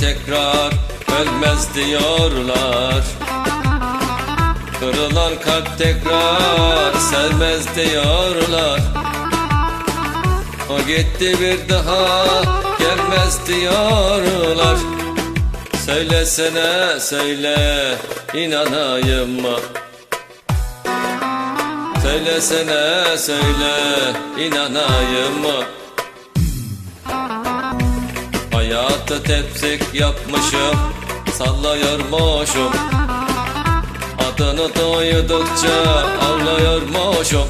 tekrar ölmez diyorlar Kırılan kalp tekrar sevmez diyorlar O gitti bir daha gelmez diyorlar Söylesene söyle inanayım mı? Söylesene söyle inanayım mı? Hayatı tepsik yapmışım Sallıyormuşum Adını duydukça ağlıyormuşum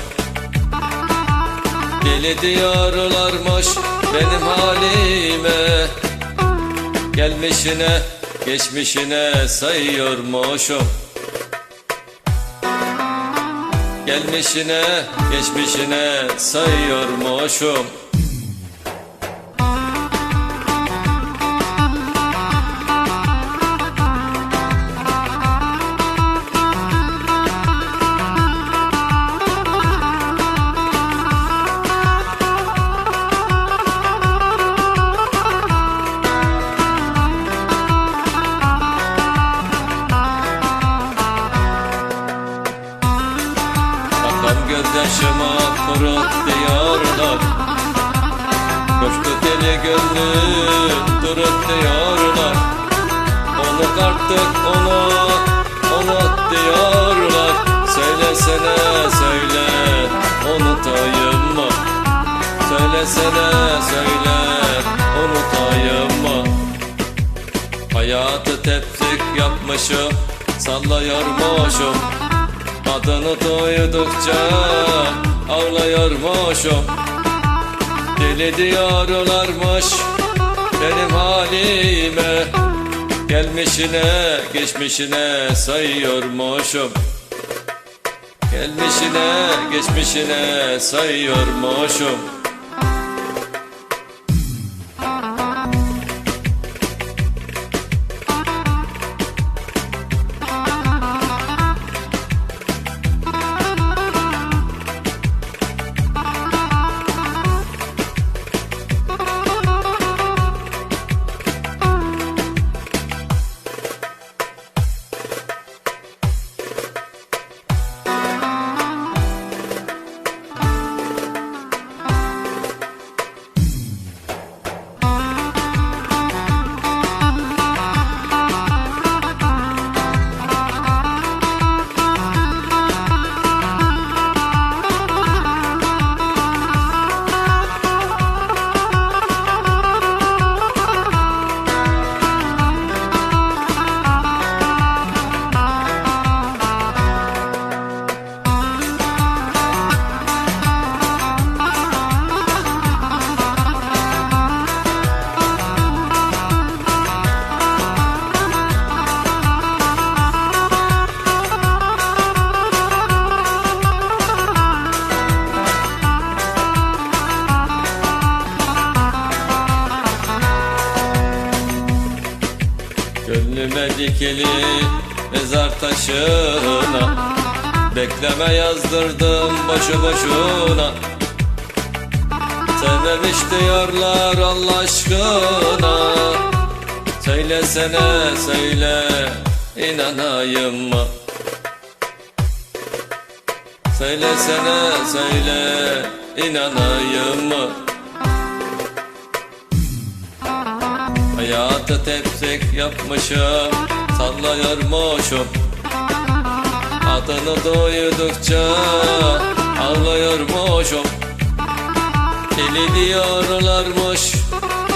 Deli diyorlarmış benim halime. Gelmişine geçmişine sayıyormuşum. Gelmişine geçmişine sayıyormuşum gözyaşıma kurut diyorlar Coştu deli gönlüm durut diyorlar Unut artık onu unut diyorlar Söylesene söyle unutayım mı? Söylesene söyle unutayım mı? Hayatı tepsik yapmışım Sallıyormuşum Adını duydukça ağlıyormuşum Deli diyorlarmış benim halime Gelmişine geçmişine sayıyormuşum. Gelmişine geçmişine sayıyormuşum Gönlüme dikili mezar taşına. Bekleme yazdırdım boşu boşuna. Sevmemiş diyorlar Allah aşkına. Söylesene söyle inanayım mı? Söylesene söyle inanayım mı Hayatı tepsik yapmışım Sallıyormuşum Adını duydukça Ağlıyormuşum Deli diyorlarmış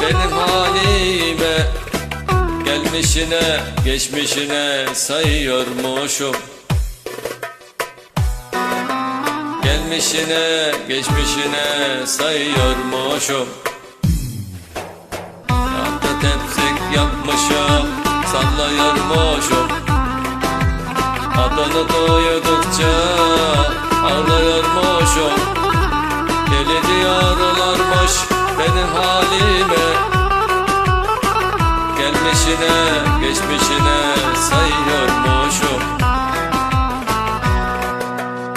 Benim halime. Gelmişine geçmişine sayıyormuşum Gelmişine geçmişine sayıyormuşum Tepsik yapmışım Sallıyormuşum Adını duydukça Ağlıyormuşum Deli diyorlarmış Benim halime. Gelmişine geçmişine sayıyormuşum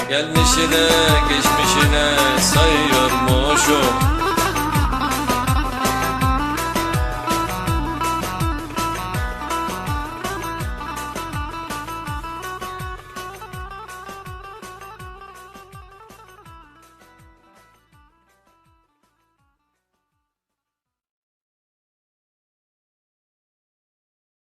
Gelmişine